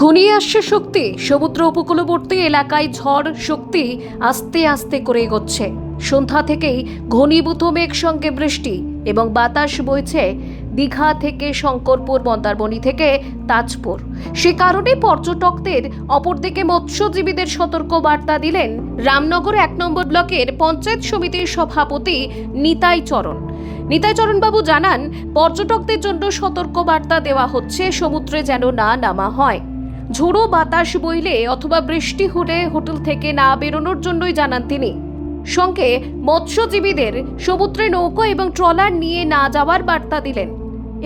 ঘনিয়ে আসছে শক্তি। সমুদ্র উপকূলবর্তী এলাকায় ঝড় শক্তি আস্তে আস্তে করে এগোচ্ছে। সন্ধ্যা থেকেই ঘনীভূত মেঘ সঙ্গে বৃষ্টি এবং বাতাস বইছে দীঘা থেকে শঙ্করপুর, মন্দারমণি থেকে তাজপুর। সে কারণে পর্যটকদের অপরদিকে মৎস্যজীবীদের সতর্ক বার্তা দিলেন রামনগর এক নম্বর ব্লকের পঞ্চায়েত সমিতির সভাপতি নিতাই চরণ। নিতাই চরণবাবু জানান, পর্যটকদের জন্য সতর্ক বার্তা দেওয়া হচ্ছে, সমুদ্রে যেন না নামা হয়। ঝোড়ো বাতাস বইলে অথবা বৃষ্টি হলে হোটেল থেকে না বেরোনোর জন্যই জানান তিনি। সঙ্গে মৎস্যজীবীদের সমুদ্রে নৌকো এবং ট্রলার নিয়ে না যাওয়ার বার্তা দিলেন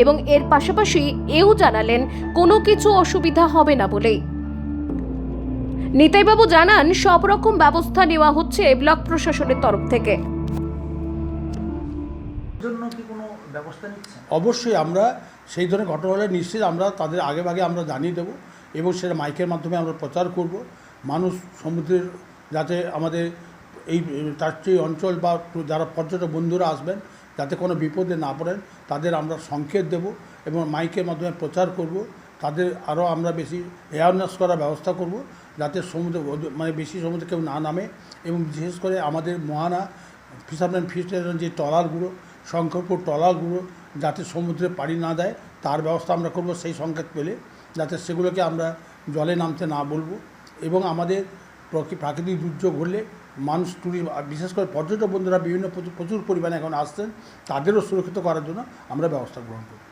এবং এর পাশাপাশি এও জানালেন, কোনো কিছু অসুবিধা হবে না বলেই। নিতাইবাবু জানান, সব রকম ব্যবস্থা নেওয়া হচ্ছে ব্লক প্রশাসনের তরফ থেকে। অবশ্যই আমরা সেই ধরনের ঘটনা হলে নিশ্চিত আমরা তাদের আগে ভাগে আমরা জানিয়ে দেবো। এবং সেটা মাইকের মাধ্যমে আমরা প্রচার করব। মানুষ সমুদ্রের যাতে আমাদের এই তারচি অঞ্চল বা যারা পর্যটক বন্ধুরা আসবেন, যাতে কোনো বিপদে না পড়েন, তাদের আমরা সংকেত দেব এবং মাইকের মাধ্যমে প্রচার করব। তাদের আরও আমরা বেশি অ্যাওয়ারনেস করার ব্যবস্থা করব, যাতে সমুদ্র মানে বেশি সমুদ্রে কেউ না নামে এবং বিশেষ করে আমাদের মহানা ফিশারম্যান ফিশারম্যান যে ট্রলারগুলো, শঙ্করপুর ট্রলারগুলো যাতে সমুদ্রে পাড়ি না দেয়, তার ব্যবস্থা আমরা করব সেই সংকেত পেলে, যাতে সেগুলোকে আমরা জলে নামতে না বলব। এবং আমাদের প্রাকৃতিক দুর্যোগ হলে মানুষ ট্যুরিস্ট বিশেষ করে পর্যটক বন্ধুরা বিভিন্ন প্রচুর- পরিমাণে এখন আসছেন, তাদেরও সুরক্ষিত করার জন্য আমরা ব্যবস্থা গ্রহণ করব।